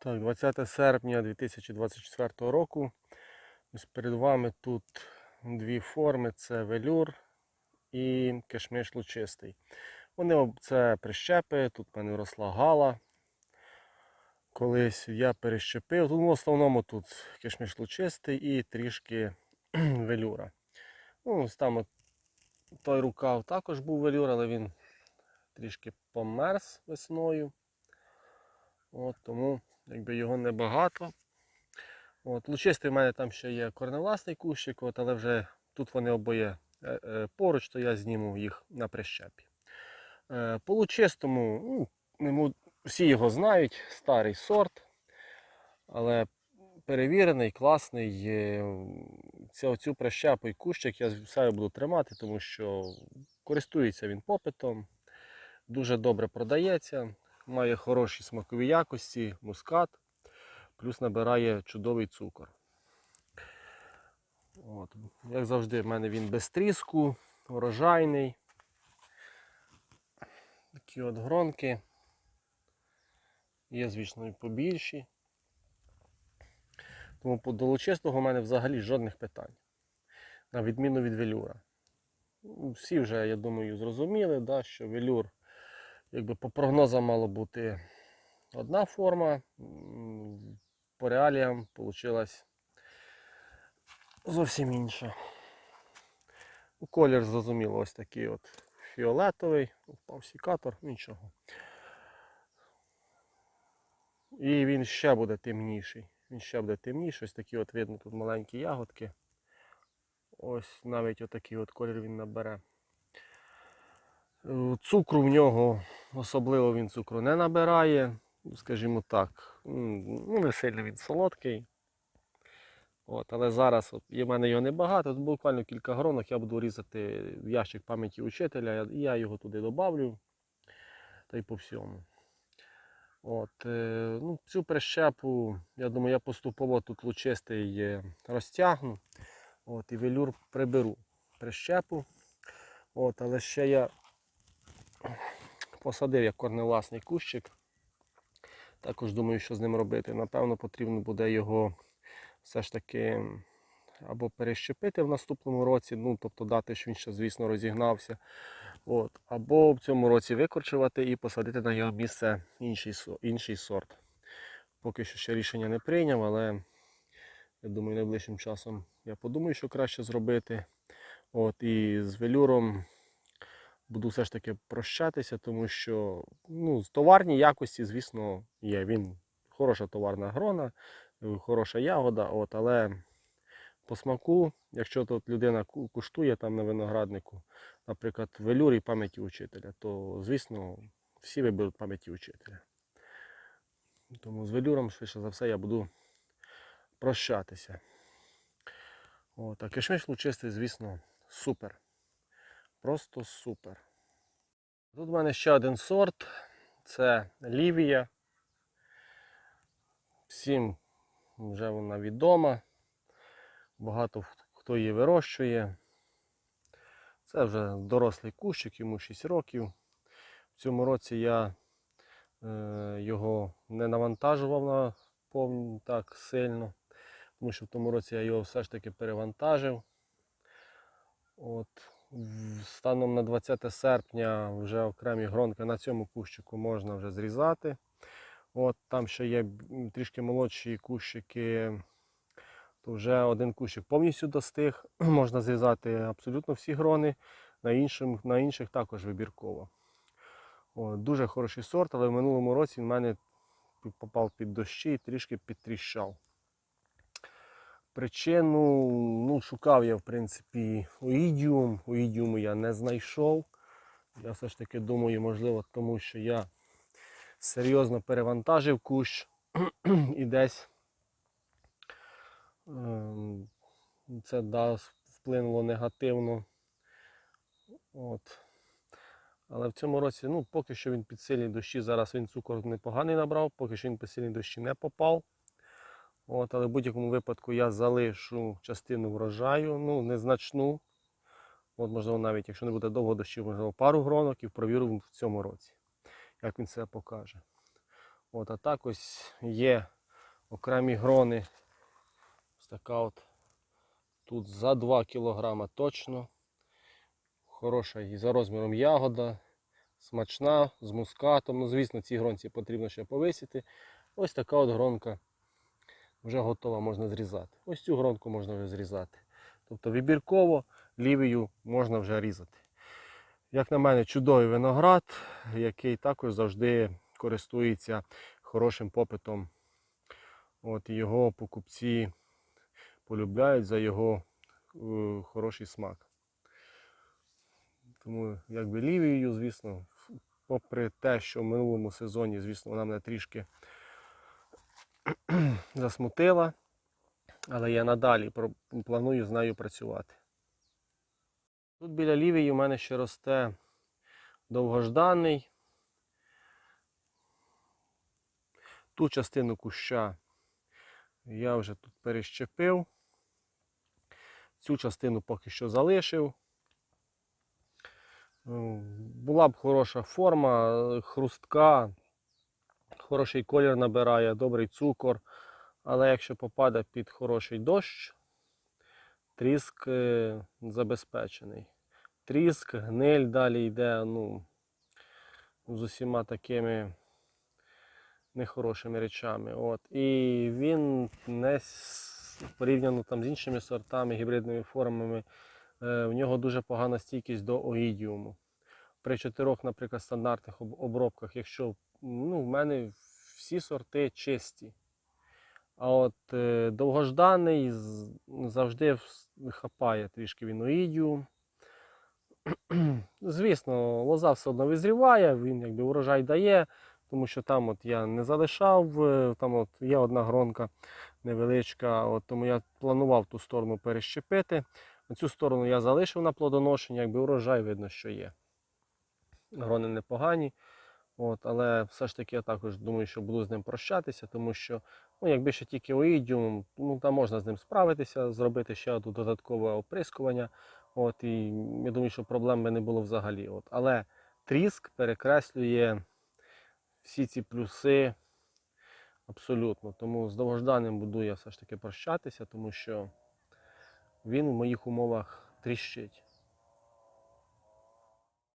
Так, 20 серпня 2024 року. Ось перед вами тут дві форми: це велюр і кишмиш лучистий. Вони це прищепи, тут в мене росла гала. Колись я перещепив. Тут в основному тут кишмиш лучистий і трішки велюра. Ну, ось там от той рукав також був велюр, але він трішки померз весною. От, тому якби його небагато. От, лучистий в мене там ще є корневласний кущик, от, але вже тут вони обоє е, е, поруч, то я зніму їх на прищепі. Е, по лучистому, ну, всі його знають, старий сорт, але перевірений, класний. Цю, цю прищепу і кущик я все буду тримати, тому що користується він попитом, дуже добре продається, має хороші смакові якості, мускат, плюс набирає чудовий цукор. От. Як завжди, в мене він без тріску, урожайний. Такі от гронки. Є, звісно, і побільші. Тому по долучистого в мене взагалі жодних питань. На відміну від велюра. Всі вже, я думаю, зрозуміли, да, що велюр, якби по прогнозам мало бути одна форма, по реаліям вийшла зовсім інша. Ну, Колір, зрозуміло, ось такий от фіолетовий, впав сікатор, нічого. І він ще буде темніший. Він ще буде темніший, ось такі от видно тут маленькі ягодки. Ось навіть отакий от колір він набере. Е, Цукру в нього особливо він цукру не набирає. Скажімо так, ну не сильно він солодкий. От, але зараз от, в мене його небагато, тут буквально кілька гронок я буду різати в ящик пам'яті учителя, і я його туди додавлю. Та й по всьому. От, е, ну, цю прищепу, я думаю, я поступово тут лучистий е, розтягну. От, і велюр приберу прищепу. От, але ще я посадив як корневласний кущик. Також думаю, що з ним робити. Напевно, потрібно буде його все ж таки або перещепити в наступному році, ну, тобто дати, що він ще, звісно, розігнався. От, або в цьому році викорчувати і посадити на його місце інший, інший сорт. Поки що ще рішення не прийняв, але я думаю, найближчим часом я подумаю, що краще зробити. От, і з велюром буду все ж таки прощатися, тому що ну, з товарні якості, звісно, є. Він хороша товарна грона, е, хороша ягода, от, але по смаку, якщо тут людина куштує там на винограднику, наприклад, велюр і пам'яті учителя, то, звісно, всі виберуть пам'яті учителя. Тому з велюром, швидше за все, я буду прощатися. От, а кишмиш лучистий, звісно, супер. Просто супер. Тут в мене ще один сорт. Це Лівія. Всім вже вона відома. Багато хто її вирощує. Це вже дорослий кущик, йому 6 років. В цьому році я е, його не навантажував на повні так сильно, тому що в тому році я його все ж таки перевантажив. От, станом на 20 серпня вже окремі гронки на цьому кущику можна вже зрізати. От, там ще є трішки молодші кущики, то вже один кущик повністю достиг. Можна зрізати абсолютно всі грони, на, іншим, на інших також вибірково. От, дуже хороший сорт, але в минулому році він в мене попав під дощі і трішки підтріщав. Причину ну, шукав я, в принципі, оїдіум. Оїдіуму я не знайшов. Я все ж таки думаю, можливо, тому що я серйозно перевантажив кущ і десь ем, це да, вплинуло негативно. От. Але в цьому році, ну, поки що він під сильні дощі, зараз він цукор непоганий набрав, поки що він під сильні дощі не попав. От, але в будь-якому випадку я залишу частину врожаю, ну, незначну. От, можливо, навіть якщо не буде довго дощів, можливо, пару гронок і провірю в цьому році, як він себе покаже. От, а так ось є окремі грони. Ось така от тут за 2 кг точно. Хороша і за розміром ягода, смачна, з мускатом. Ну, звісно, ці гронці потрібно ще повисіти. Ось така от гронка вже готова, можна зрізати. Ось цю гронку можна вже зрізати. Тобто вибірково лівію можна вже різати. Як на мене, чудовий виноград, який також завжди користується хорошим попитом. От його покупці полюбляють за його е, хороший смак. Тому якби лівією, звісно, попри те, що в минулому сезоні, звісно, вона мене трішки засмутила, але я надалі планую з нею працювати. Тут біля лівії у мене ще росте довгожданий. Ту частину куща я вже тут перещепив. Цю частину поки що залишив. Була б хороша форма, е, хрустка, хороший колір набирає, добрий цукор. Але якщо попаде під хороший дощ, тріск е, забезпечений. Тріск, гниль далі йде ну, з усіма такими нехорошими речами. От. І він не порівняно там з іншими сортами, гібридними формами, е, в нього дуже погана стійкість до оїдіуму. При чотирьох, наприклад, стандартних обробках, якщо ну, в мене всі сорти чисті. А от е, довгожданий завжди хапає трішки він оїдіум. Звісно, лоза все одно визріває, він якби урожай дає, тому що там от я не залишав, е, там от є одна гронка невеличка, от тому я планував ту сторону перещепити. Цю сторону я залишив на плодоношення, якби урожай видно, що є. Грони непогані. От, але все ж таки я також думаю, що буду з ним прощатися, тому що ну, якби ще тільки оїдіум, ну там можна з ним справитися, зробити ще одне додаткове оприскування. От, і я думаю, що проблем би не було взагалі. От. Але тріск перекреслює всі ці плюси абсолютно. Тому з довгожданим буду я все ж таки прощатися, тому що він в моїх умовах тріщить.